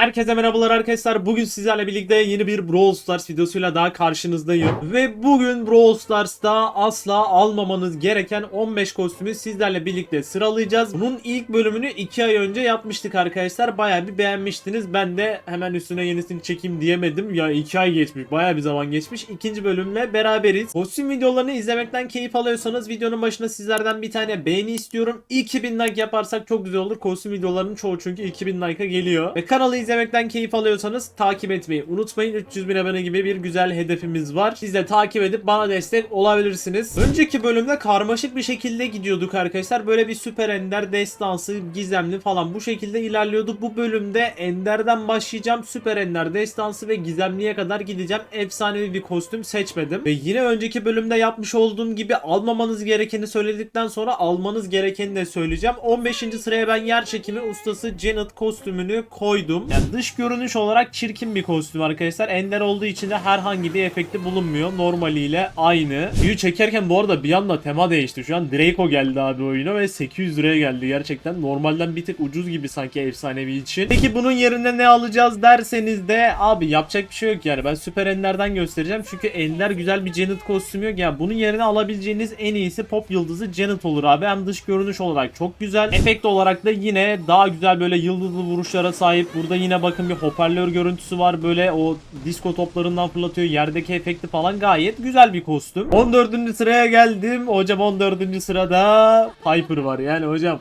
Herkese merhabalar arkadaşlar. Bugün sizlerle birlikte yeni bir Brawl Stars videosuyla daha karşınızdayım. Ve bugün Brawl Stars'ta asla almamanız gereken 15 kostümü sizlerle birlikte sıralayacağız. Bunun ilk bölümünü 2 ay önce yapmıştık arkadaşlar. Bayağı bir beğenmiştiniz. Ben de hemen üstüne yenisini çekeyim diyemedim. Ya 2 ay geçmiş. Bayağı bir zaman geçmiş. İkinci bölümle beraberiz. Kostüm videolarını izlemekten keyif alıyorsanız videonun başına sizlerden bir tane beğeni istiyorum. 2000 like yaparsak çok güzel olur. Kostüm videolarının çoğu çünkü 2000 like'a geliyor. Ve kanalı izlemekten keyif alıyorsanız takip etmeyi unutmayın. 300 bin abone gibi bir güzel hedefimiz var. Siz de takip edip bana destek olabilirsiniz. Önceki bölümde karmaşık bir şekilde gidiyorduk arkadaşlar. Böyle bir süper ender, destansı, gizemli falan bu şekilde ilerliyordu. Bu bölümde enderden başlayacağım. Süper ender, destansı ve gizemliye kadar gideceğim. Efsanevi bir kostüm seçmedim. Ve yine önceki bölümde yapmış olduğum gibi almamanız gerekeni söyledikten sonra almanız gerekeni de söyleyeceğim. 15. sıraya ben yer çekimi ustası Janet kostümünü koydum. Yani dış görünüş olarak çirkin bir kostüm arkadaşlar. Ender olduğu için de herhangi bir efekti bulunmuyor. Normaliyle aynı. Büyü çekerken bu arada bir anda tema değişti. Şu an Draco geldi abi oyuna ve 800 liraya geldi gerçekten. Normalden bir tık ucuz gibi sanki efsanevi için. Peki bunun yerine ne alacağız derseniz de abi yapacak bir şey yok yani. Ben süper Ender'den göstereceğim. Çünkü Ender güzel bir Janet kostümü yok. Yani bunun yerine alabileceğiniz en iyisi pop yıldızı Janet olur abi. Hem dış görünüş olarak çok güzel. Efekt olarak da yine daha güzel böyle yıldızlı vuruşlara sahip. Burada yine bakın bir hoparlör görüntüsü var. Böyle o disco toplarından fırlatıyor. Yerdeki efekti falan gayet güzel bir kostüm. 14. sıraya geldim. Hocam 14. sırada Piper var. Yani hocam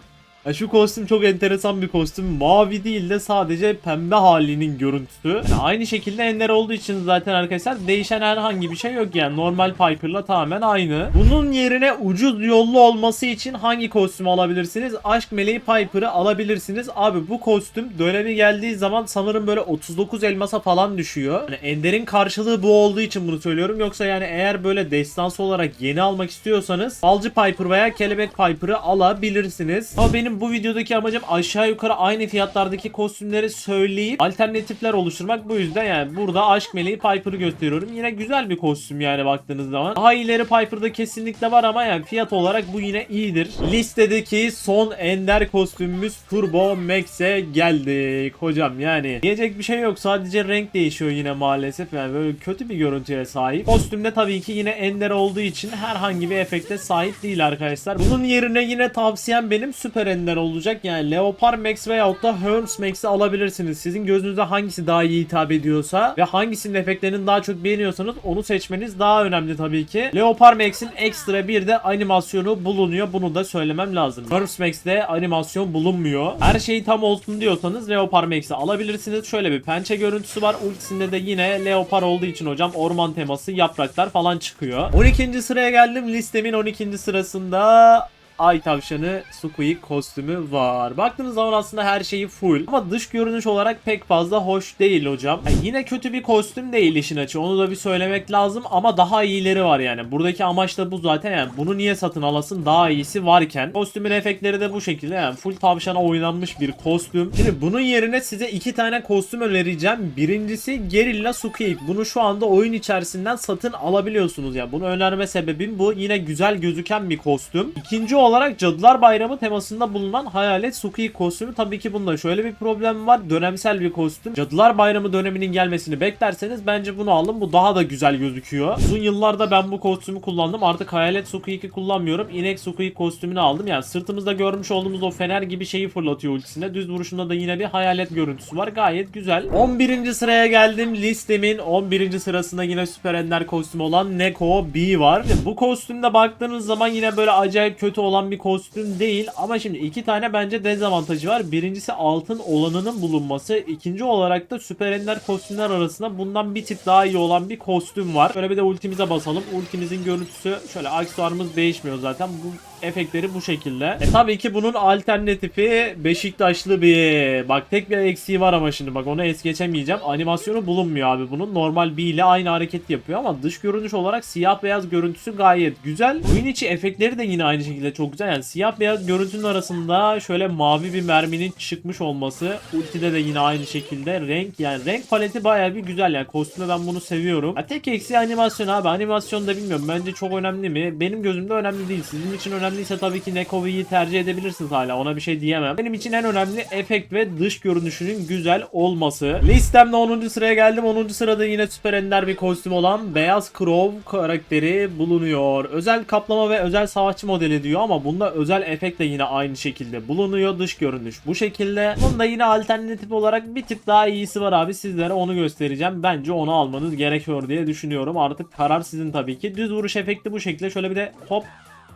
ya şu kostüm çok enteresan bir kostüm. Mavi değil de sadece pembe halinin görüntüsü. Yani aynı şekilde ender olduğu için zaten arkadaşlar değişen herhangi bir şey yok yani. Normal Piper'la tamamen aynı. Bunun yerine ucuz yollu olması için hangi kostümü alabilirsiniz? Aşk Meleği Piper'ı alabilirsiniz. Abi bu kostüm dönemi geldiği zaman sanırım böyle 39 elmasa falan düşüyor. Yani enderin karşılığı bu olduğu için bunu söylüyorum. Yoksa yani eğer böyle destansı olarak yeni almak istiyorsanız Balcı Piper veya Kelebek Piper'ı alabilirsiniz. Ama benim bu videodaki amacım aşağı yukarı aynı fiyatlardaki kostümleri söyleyip alternatifler oluşturmak. Bu yüzden yani burada Aşk Meleği Piper'ı gösteriyorum. Yine güzel bir kostüm yani baktığınız zaman. Daha ileri Piper'da kesinlikle var ama yani fiyat olarak bu yine iyidir. Listedeki son ender kostümümüz Turbo Max'e geldik hocam yani. Diyecek bir şey yok sadece renk değişiyor yine maalesef yani böyle kötü bir görüntüye sahip. Kostümde tabii ki yine ender olduğu için herhangi bir efekte sahip değil arkadaşlar. Bunun yerine yine tavsiyem benim süper ender olacak. Yani Leopard Max veyahut da Hermes Max'i alabilirsiniz. Sizin gözünüze hangisi daha iyi hitap ediyorsa ve hangisinin efektlerini daha çok beğeniyorsanız onu seçmeniz daha önemli tabii ki. Leopard Max'in ekstra bir de animasyonu bulunuyor. Bunu da söylemem lazım. Hermes Max'te animasyon bulunmuyor. Her şey tam olsun diyorsanız Leopard Max'i alabilirsiniz. Şöyle bir pençe görüntüsü var. Ultisinde de yine Leopard olduğu için hocam orman teması yapraklar falan çıkıyor. 12. sıraya geldim. Listemin 12. sırasında Ay tavşanı Squeak kostümü var. Baktığınız zaman aslında her şeyi full. Ama dış görünüş olarak pek fazla hoş değil hocam. Yani yine kötü bir kostüm değil işin açı. Onu da bir söylemek lazım ama daha iyileri var yani. Buradaki amaç da bu zaten yani. Bunu niye satın alasın daha iyisi varken. Kostümün efektleri de bu şekilde yani. Full tavşana oynanmış bir kostüm. Şimdi bunun yerine size iki tane kostüm önereceğim. Birincisi Gerilla Squeak. Bunu şu anda oyun içerisinden satın alabiliyorsunuz ya. Yani. Bunu önerme sebebim bu. Yine güzel gözüken bir kostüm. İkinci olarak Cadılar Bayramı temasında bulunan Hayalet Suki kostümü tabii ki bunda şöyle bir problem var. Dönemsel bir kostüm. Cadılar Bayramı döneminin gelmesini beklerseniz bence bunu alın. Bu daha da güzel gözüküyor. Uzun yıllarda ben bu kostümü kullandım. Artık Hayalet Suki'yi kullanmıyorum. İnek Suki kostümünü aldım. Yani sırtımızda görmüş olduğumuz o fener gibi şeyi fırlatıyor ultisine. Düz vuruşunda da yine bir hayalet görüntüsü var. Gayet güzel. 11. sıraya geldim. Listemin 11. sırasında yine süper ender kostümü olan Neko B var. Bu kostümde baktığınız zaman yine böyle acayip kötü olan bir kostüm değil ama şimdi iki tane bence dezavantajı var. Birincisi altın olanının bulunması. İkinci olarak da süper ender kostümler arasında bundan bir tık daha iyi olan bir kostüm var. Şöyle bir de ultimize basalım. Ultimizin görüntüsü şöyle aksesuarımız değişmiyor zaten. Bu efektleri bu şekilde. E tabii ki bunun alternatifi Beşiktaşlı bir bak tek bir eksiği var ama şimdi bak onu es geçemeyeceğim. Animasyonu bulunmuyor abi bunun. Normal bir ile aynı hareket yapıyor ama dış görünüş olarak siyah beyaz görüntüsü gayet güzel. Oyun içi efektleri de yine aynı şekilde çok güzel. Yani siyah beyaz görüntünün arasında şöyle mavi bir merminin çıkmış olması. Ultide de yine aynı şekilde renk yani renk paleti baya bir güzel yani kostümde ben bunu seviyorum. Ya tek eksiği animasyon abi. Animasyon da bilmiyorum bence çok önemli mi? Benim gözümde önemli değil. Sizin için önemli önemliyse tabii ki Nekovi'yi tercih edebilirsiniz hala. Ona bir şey diyemem. Benim için en önemli efekt ve dış görünüşünün güzel olması. Listemde 10. sıraya geldim. 10. sırada yine süper ender bir kostüm olan Beyaz Crow karakteri bulunuyor. Özel kaplama ve özel savaşçı modeli diyor ama bunda özel efekt de yine aynı şekilde bulunuyor. Dış görünüş bu şekilde. Bunda yine alternatif olarak bir tık daha iyisi var abi. Sizlere onu göstereceğim. Bence onu almanız gerekiyor diye düşünüyorum. Artık karar sizin tabii ki. Düz vuruş efekti bu şekilde. Şöyle bir de hop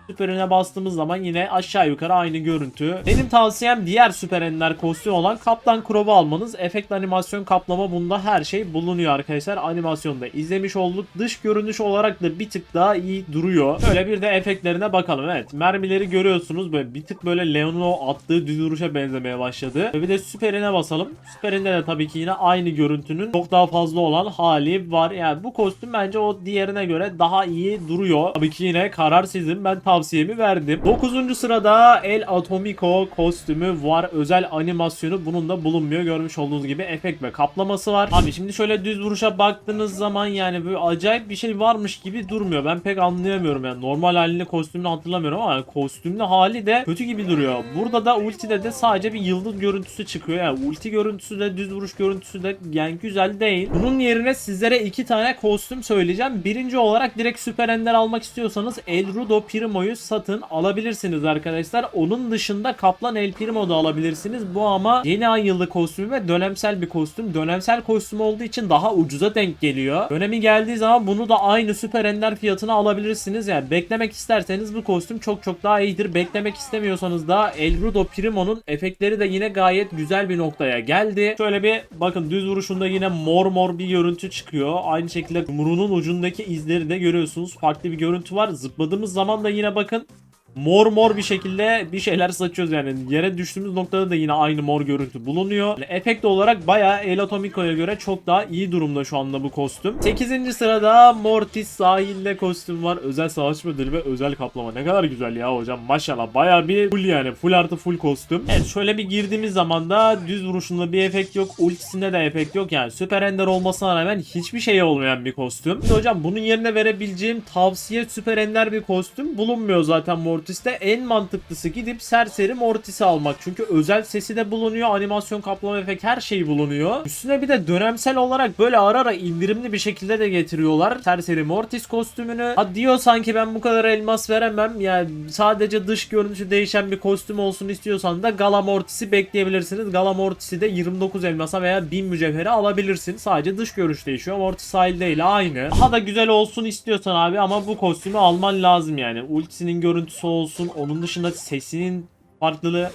Süperine bastığımız zaman yine aşağı yukarı aynı görüntü. Benim tavsiyem diğer süper ender kostüm olan Kaptan Crow'u almanız. Efekt animasyon kaplama bunda her şey bulunuyor arkadaşlar. Animasyonda izlemiş olduk. Dış görünüş olarak da bir tık daha iyi duruyor. Şöyle bir de efektlerine bakalım. Evet mermileri görüyorsunuz. Böyle bir tık böyle Leon'un o attığı düz vuruşa benzemeye başladı. Ve bir de süperine basalım. Süperinde de tabii ki yine aynı görüntünün çok daha fazla olan hali var. Yani bu kostüm bence o diğerine göre daha iyi duruyor. Tabii ki yine karar sizin. Ben tavsiyemi verdim. 9. sırada El Atomico kostümü var. Özel animasyonu bunun da bulunmuyor. Görmüş olduğunuz gibi efekt ve kaplaması var. Abi şimdi şöyle düz vuruşa baktığınız zaman yani böyle acayip bir şey varmış gibi durmuyor. Ben pek anlayamıyorum yani. Normal halini kostümünü hatırlamıyorum ama yani kostümlü hali de kötü gibi duruyor. Burada da ultide de sadece bir yıldız görüntüsü çıkıyor. Yani ulti görüntüsü de düz vuruş görüntüsü de yani güzel değil. Bunun yerine sizlere iki tane kostüm söyleyeceğim. Birinci olarak direkt süper ender almak istiyorsanız El Rudo Primo'yu satın alabilirsiniz arkadaşlar. Onun dışında Kaplan El Primo da alabilirsiniz. Bu ama yeni ay yılı kostümü ve dönemsel bir kostüm. Dönemsel kostüm olduğu için daha ucuza denk geliyor. Dönemi geldiği zaman bunu da aynı süper ender fiyatına alabilirsiniz. Yani beklemek isterseniz bu kostüm çok çok daha iyidir. Beklemek istemiyorsanız da El Rudo Primo'nun efektleri de yine gayet güzel bir noktaya geldi. Şöyle bir bakın düz vuruşunda yine mor mor bir görüntü çıkıyor. Aynı şekilde yumruğunun ucundaki izleri de görüyorsunuz. Farklı bir görüntü var. Zıpladığımız zaman da yine bakın mor mor bir şekilde bir şeyler saçıyoruz yani. Yere düştüğümüz noktada da yine aynı mor görüntü bulunuyor. Yani efekt olarak bayağı El Atomico'ya göre çok daha iyi durumda şu anda bu kostüm. 8. sırada Mortis sahilde kostüm var. Özel savaş modeli ve özel kaplama. Ne kadar güzel ya hocam. Maşallah bayağı bir full yani. Full artı full kostüm. Evet şöyle bir girdiğimiz zaman da düz vuruşunda bir efekt yok. Ultisinde de efekt yok. Yani süper ender olmasına rağmen hiçbir şey olmayan bir kostüm. Şimdi hocam bunun yerine verebileceğim tavsiye süper ender bir kostüm bulunmuyor zaten Mortis Mortis'te en mantıklısı gidip serseri Mortis'i almak. Çünkü özel sesi de bulunuyor. Animasyon kaplama efekt her şey bulunuyor. Üstüne bir de dönemsel olarak böyle ara ara indirimli bir şekilde de getiriyorlar. Serseri Mortis kostümünü. Ha diyor sanki ben bu kadar elmas veremem. Yani sadece dış görünüşü değişen bir kostüm olsun istiyorsan da Gala Mortis'i bekleyebilirsiniz. Gala Mortis'i de 29 elmasa veya 1000 mücevhere alabilirsin. Sadece dış görünüş değişiyor. Mortis sahilde ile aynı. Daha da güzel olsun istiyorsan abi ama bu kostümü alman lazım yani. Ultisinin görüntüsü olsun. Onun dışında sesinin farklılığı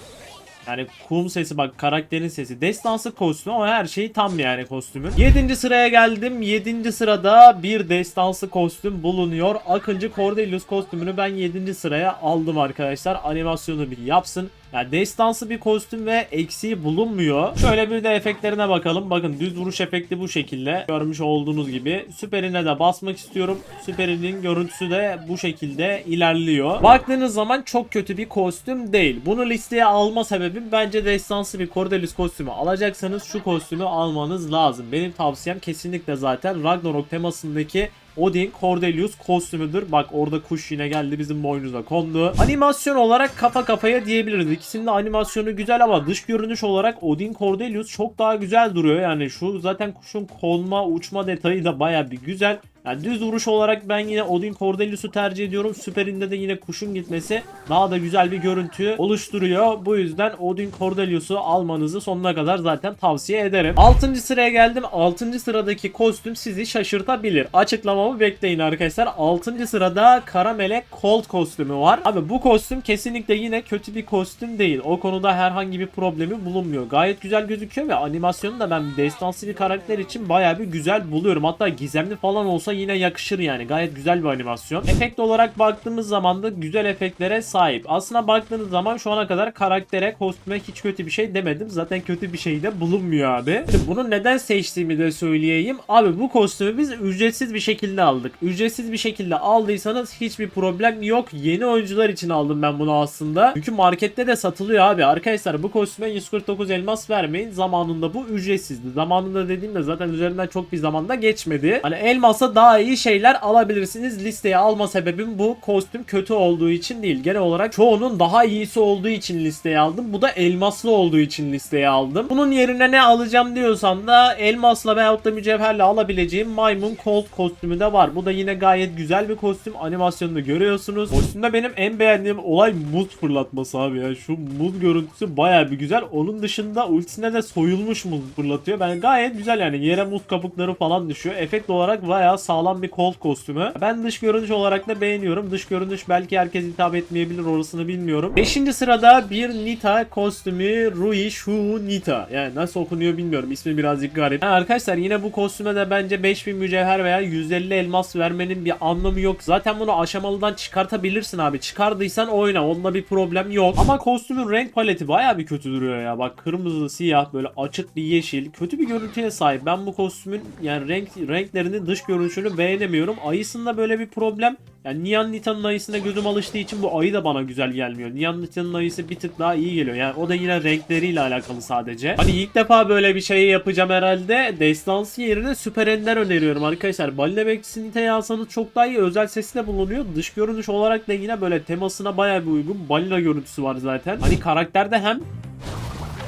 yani kum sesi bak karakterin sesi. Destansı kostüm ama her şey tam yani kostümün. 7. sıraya geldim. 7. sırada bir destansı kostüm bulunuyor. Akıncı Cordelius kostümünü ben 7. sıraya aldım arkadaşlar. Animasyonu bir yapsın. Yani destansı bir kostüm ve eksiği bulunmuyor. Şöyle bir de efektlerine bakalım. Bakın düz vuruş efekti bu şekilde. Görmüş olduğunuz gibi. Süperine de basmak istiyorum. Süperinin görüntüsü de bu şekilde ilerliyor. Baktığınız zaman çok kötü bir kostüm değil. Bunu listeye alma sebebim bence destansı bir Cordelius kostümü alacaksanız şu kostümü almanız lazım. Benim tavsiyem kesinlikle zaten Ragnarok temasındaki Odin Cordelius kostümüdür. Bak orada kuş yine geldi bizim boynumuza kondu. Animasyon olarak kafa kafaya diyebiliriz. İkisinin de animasyonu güzel ama dış görünüş olarak Odin Cordelius çok daha güzel duruyor. Yani şu zaten kuşun konma uçma detayı da baya bir güzel. Yani düz vuruş olarak ben yine Odin Cordelius'u tercih ediyorum. Süperinde de yine kuşun gitmesi daha da güzel bir görüntü oluşturuyor. Bu yüzden Odin Cordelius'u almanızı sonuna kadar zaten tavsiye ederim. 6. sıraya geldim. 6. sıradaki kostüm sizi şaşırtabilir. Açıklamamı bekleyin arkadaşlar. 6. sırada Kara Melek Colt kostümü var. Abi bu kostüm kesinlikle yine kötü bir kostüm değil. O konuda herhangi bir problemi bulunmuyor. Gayet güzel gözüküyor ve animasyonu da ben destansı bir karakter için baya bir güzel buluyorum. Hatta gizemli falan olsa yine yakışır yani. Gayet güzel bir animasyon. Efekt olarak baktığımız zaman da güzel efektlere sahip. Aslına baktığınız zaman şu ana kadar karaktere, kostüme hiç kötü bir şey demedim. Zaten kötü bir şey de bulunmuyor abi. Bunu neden seçtiğimi de söyleyeyim. Abi bu kostümü biz ücretsiz bir şekilde aldık. Ücretsiz bir şekilde aldıysanız hiçbir problem yok. Yeni oyuncular için aldım ben bunu aslında. Çünkü markette de satılıyor abi. Arkadaşlar bu kostüme 149 elmas vermeyin. Zamanında bu ücretsizdi. Zamanında dediğimde zaten üzerinden çok bir zamanda geçmedi. Hani elmasa daha iyi şeyler alabilirsiniz. Listeye alma sebebim bu. Kostüm kötü olduğu için değil. Genel olarak çoğunun daha iyisi olduğu için listeye aldım. Bu da elmaslı olduğu için listeye aldım. Bunun yerine ne alacağım diyorsam da elmasla veyahut da mücevherle alabileceğim maymun Colt kostümü de var. Bu da yine gayet güzel bir kostüm. Animasyonunu görüyorsunuz. Kostümde benim en beğendiğim olay muz fırlatması abi ya. Şu muz görüntüsü baya bir güzel. Onun dışında ultisine de soyulmuş muz fırlatıyor. Ben gayet güzel yani. Yere muz kabukları falan düşüyor. Efekt olarak baya sağlam bir Colt kostümü. Ben dış görünüş olarak da beğeniyorum. Dış görünüş belki herkes hitap etmeyebilir orasını bilmiyorum. 5. sırada bir Nita kostümü Rui Shu Nita. Yani nasıl okunuyor bilmiyorum. İsmi birazcık garip. Yani arkadaşlar yine bu kostüme de bence 5000 mücevher veya 150 elmas vermenin bir anlamı yok. Zaten bunu aşamalıdan çıkartabilirsin abi. Çıkardıysan oyna. Onda bir problem yok. Ama kostümün renk paleti baya bir kötü duruyor ya. Bak kırmızı, siyah böyle açık bir yeşil. Kötü bir görüntüye sahip. Ben bu kostümün yani renk renklerini dış görünüşünü beğenemiyorum. Ayısında böyle bir problem. Yani Nian Nita'nın ayısına gözüm alıştığı için bu ayı da bana güzel gelmiyor. Nian Nita'nın ayısı bir tık daha iyi geliyor. Yani o da yine renkleriyle alakalı sadece. Hani ilk defa böyle bir şey yapacağım herhalde. Destansı yerine Süper Ender öneriyorum arkadaşlar. Balina Bekçisi Nita'yı alsanız çok daha iyi. Özel sesi de bulunuyor. Dış görünüş olarak da yine böyle temasına baya bir uygun. Balina görüntüsü var zaten. Hani karakterde hem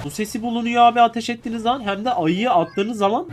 bu sesi bulunuyor abi ateş ettiğiniz zaman hem de ayıyı attığınız zaman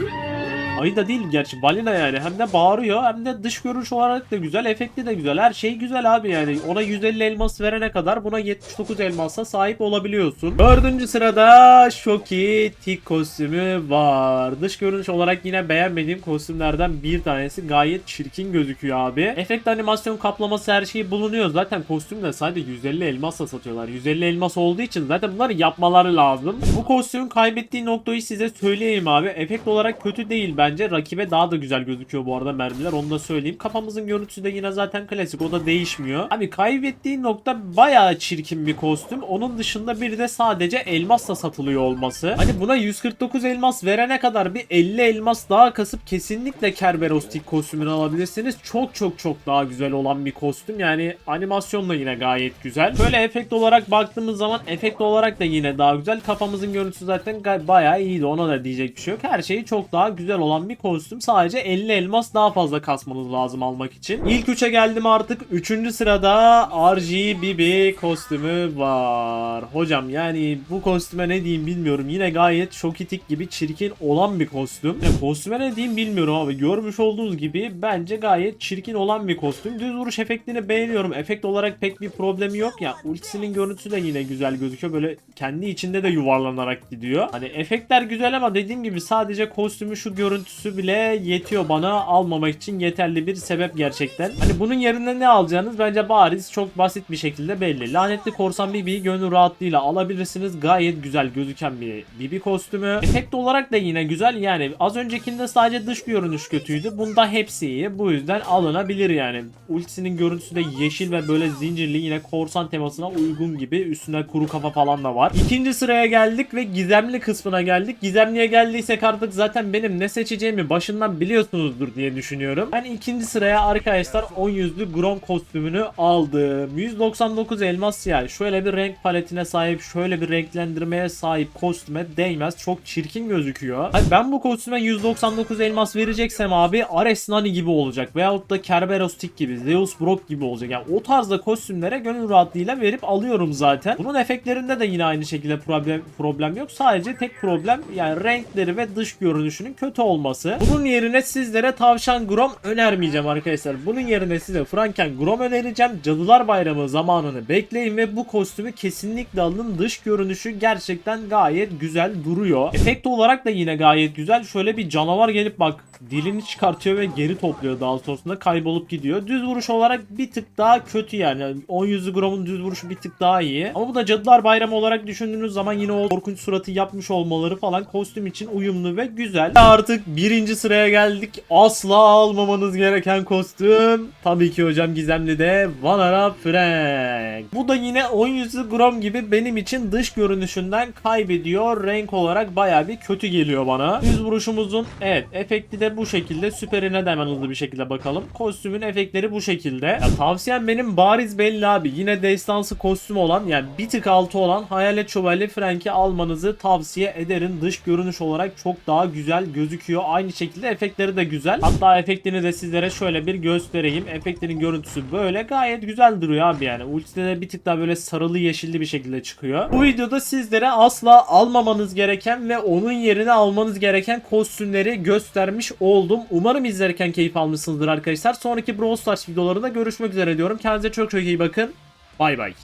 Ayı da değil gerçi balina yani hem de bağırıyor hem de dış görünüş olarak da güzel efekti de güzel her şey güzel abi yani ona 150 elmas verene kadar buna 79 elmasa sahip olabiliyorsun. Dördüncü sırada Shoki Tik kostümü var. Dış görünüş olarak yine beğenmediğim kostümlerden bir tanesi gayet çirkin gözüküyor abi. Efekt animasyon kaplaması her şeyi bulunuyor zaten kostümde sadece 150 elmasla satıyorlar. 150 elmas olduğu için zaten bunları yapmaları lazım. Bu kostümün kaybettiği noktayı size söyleyeyim abi. Efekt olarak kötü değil bence. Rakibe daha da güzel gözüküyor bu arada mermiler. Onu da söyleyeyim. Kafamızın görüntüsü de yine zaten klasik. O da değişmiyor. Abi kaybettiği nokta bayağı çirkin bir kostüm. Onun dışında bir de sadece elmasla satılıyor olması. Hani buna 149 elmas verene kadar bir 50 elmas daha kasıp kesinlikle Kerberos tik kostümünü alabilirsiniz. Çok çok çok daha güzel olan bir kostüm. Yani animasyonla yine gayet güzel. Böyle efekt olarak baktığımız zaman efekt olarak da yine daha güzel. Kafamızın görüntüsü zaten bayağı iyiydi. Ona da diyecek bir şey yok. Her şeyi çok daha güzel olan bir kostüm. Sadece 50 elmas daha fazla kasmanız lazım almak için. İlk 3'e geldim artık. 3. sırada RGBB kostümü var. Hocam yani bu kostüme ne diyeyim bilmiyorum. Yine gayet şokitik gibi çirkin olan bir kostüm. Ya kostüme ne diyeyim bilmiyorum abi. Görmüş olduğunuz gibi bence gayet çirkin olan bir kostüm. Düz vuruş efektini beğeniyorum. Efekt olarak pek bir problemi yok ya. Ultisinin görüntüsü de yine güzel gözüküyor. Böyle kendi içinde de yuvarlanarak gidiyor. Hani efektler güzel ama dediğim gibi sadece kostümü şu görüntüsü bile yetiyor bana almamak için yeterli bir sebep gerçekten. Hani bunun yerine ne alacağınız bence bariz çok basit bir şekilde belli. Lanetli Korsan BB'yi gönül rahatlığıyla alabilirsiniz. Gayet güzel gözüken bir BB kostümü. Efekt olarak da yine güzel yani az öncekinde sadece dış görünüş kötüydü. Bunda hepsi iyi. Bu yüzden alınabilir yani. Ultisinin görüntüsü de yeşil ve böyle zincirli yine korsan temasına uygun gibi. Üstüne kuru kafa falan da var. İkinci sıraya geldik ve gizemli kısmına geldik. Gizemliye geldiysek artık zaten benim ne seçeceğimi başından biliyorsunuzdur diye düşünüyorum. Ben ikinci sıraya arkadaşlar 10 yüzlü Grom kostümünü aldım. 199 elmas yani şöyle bir renk paletine sahip, şöyle bir renklendirmeye sahip kostüme değmez. Çok çirkin gözüküyor. Hani ben bu kostüme 199 elmas vereceksem abi Ares Nani gibi olacak veyahut da Kerberos Tik gibi, Zeus Brock gibi olacak. Yani o tarzda kostümlere gönül rahatlığıyla verip alıyorum zaten. Bunun efektlerinde de yine aynı şekilde problem problem yok. Sadece tek problem yani renkleri ve dış görünüşünün kötü olması. Bunun yerine sizlere tavşan Grom önermeyeceğim arkadaşlar. Bunun yerine size Franken Grom önereceğim. Cadılar Bayramı zamanını bekleyin ve bu kostümü kesinlikle alın. Dış görünüşü gerçekten gayet güzel duruyor. Efekt olarak da yine gayet güzel. Şöyle bir canavar gelip bak dilini çıkartıyor ve geri topluyor daha sonrasında kaybolup gidiyor. Düz vuruş olarak bir tık daha kötü yani. 10 yüzlü Grom'un düz vuruşu bir tık daha iyi. Ama bu da Cadılar Bayramı olarak düşündüğünüz zaman yine o korkunç suratı yapmış olmaları falan kostüm için uyumlu ve güzel. Artık birinci sıraya geldik. Asla almamanız gereken kostüm. Tabii ki hocam gizemli de Vanara Frank. Bu da yine 10 yüzlü Grom gibi benim için dış görünüşünden kaybediyor. Renk olarak baya bir kötü geliyor bana. Düz vuruşumuzun evet efekti de bu şekilde. Süperine de hemen hızlı bir şekilde bakalım. Kostümün efektleri bu şekilde. Ya, tavsiyem benim bariz belli abi. Yine destansı kostüm olan yani bir tık altı olan Hayalet Şövalye Frank'i almanızı tavsiye ederim. Dış görünüş olarak çok daha güzel gözüküyor. Çıkıyor. Aynı şekilde efektleri de güzel. Hatta efektini de sizlere şöyle bir göstereyim. Efektinin görüntüsü böyle gayet güzel duruyor abi yani. Ultide de bir tık daha böyle sarılı yeşilli bir şekilde çıkıyor. Bu videoda sizlere asla almamanız gereken ve onun yerine almanız gereken kostümleri göstermiş oldum. Umarım izlerken keyif almışsınızdır arkadaşlar. Sonraki Brawl Stars videolarında görüşmek üzere diyorum. Kendinize çok çok iyi bakın. Bay bay.